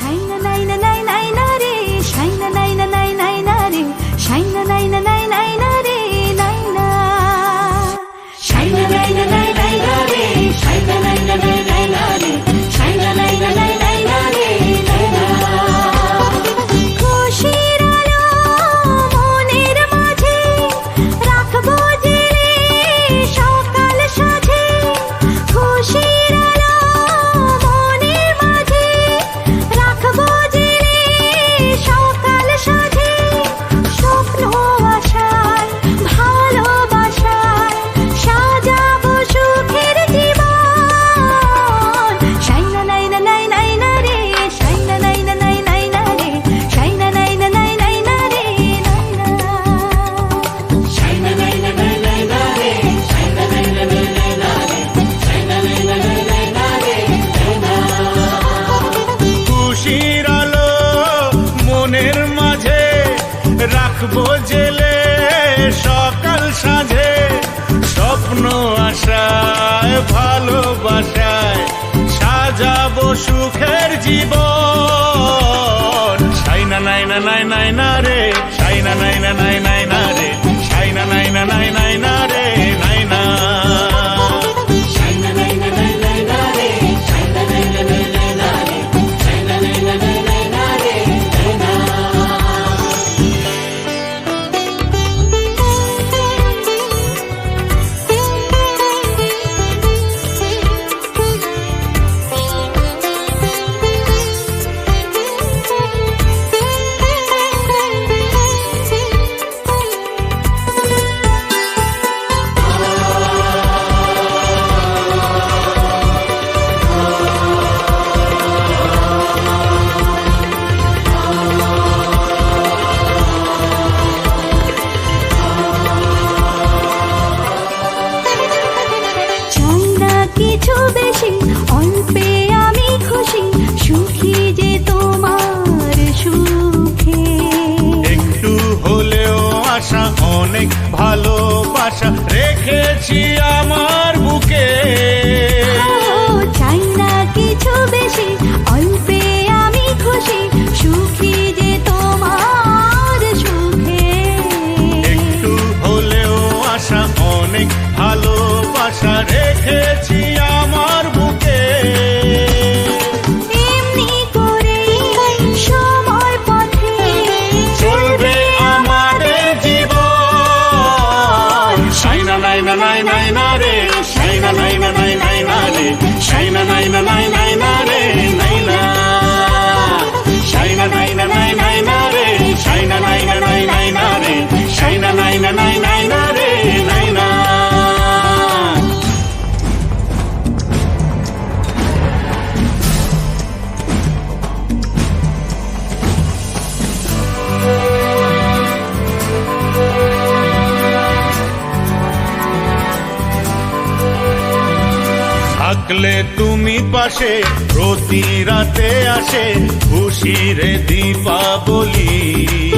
来来来来来来。ভালোবাসায় সাজাব সুখের জীবন। সাইনা নাই না নাই নাই না রে। সাইনা নাই না নাই নাই না রে। সাইনা নাই না নাই নাই না বেশি আমার বুকে। চাই না কিছু বেশি অল্পে আমি খুশি সুখী যে তোমার সুখে। একটু হলেও আশা অনেক ভালোবাসা রে। Shine a night, a night, night. থাকলে তুমি পাশে প্রতি রাতে আসে খুশি রে দীপাবলি।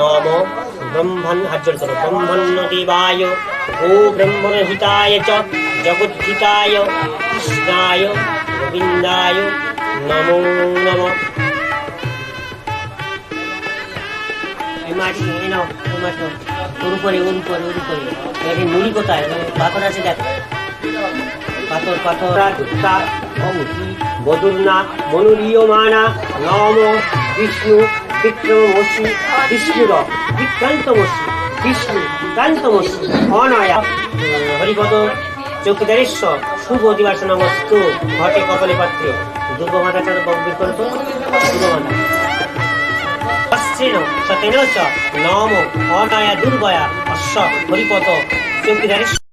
নম ব্রহ্মণ জোর করো ব্রহ্মণ্য দেবায় গো ব্রহ্মণ হিতায় চ জগদ্ধিতায় কৃষ্ণায় গোবিন্দায় নমো নম। ওর উপরে ওর উপরে ওর উপরে। এখানে নুড়ি কোথায়? পাথর আছে দেখ। পাথর পাথর। বদুরনাথ মনুরীয়মানা নম বিষ্ণু বিক্রমসি বিষ্ণুর বিক্রান্তমসি বিষ্ণু ক্রান্তমসি অনয়া। হরিপদ চৌকিদারেশ্বর, শুভ দিবাস নমস্তু ঘটে কপালে পাত্রে দুর্গমাতা চাঁদ বের করো তো দুর্গমাতা অশ্রেণ সতেন নম, অনয়া দুর্গয়া অশ্ব, হরিপদ চৌকিদারেশ্বর।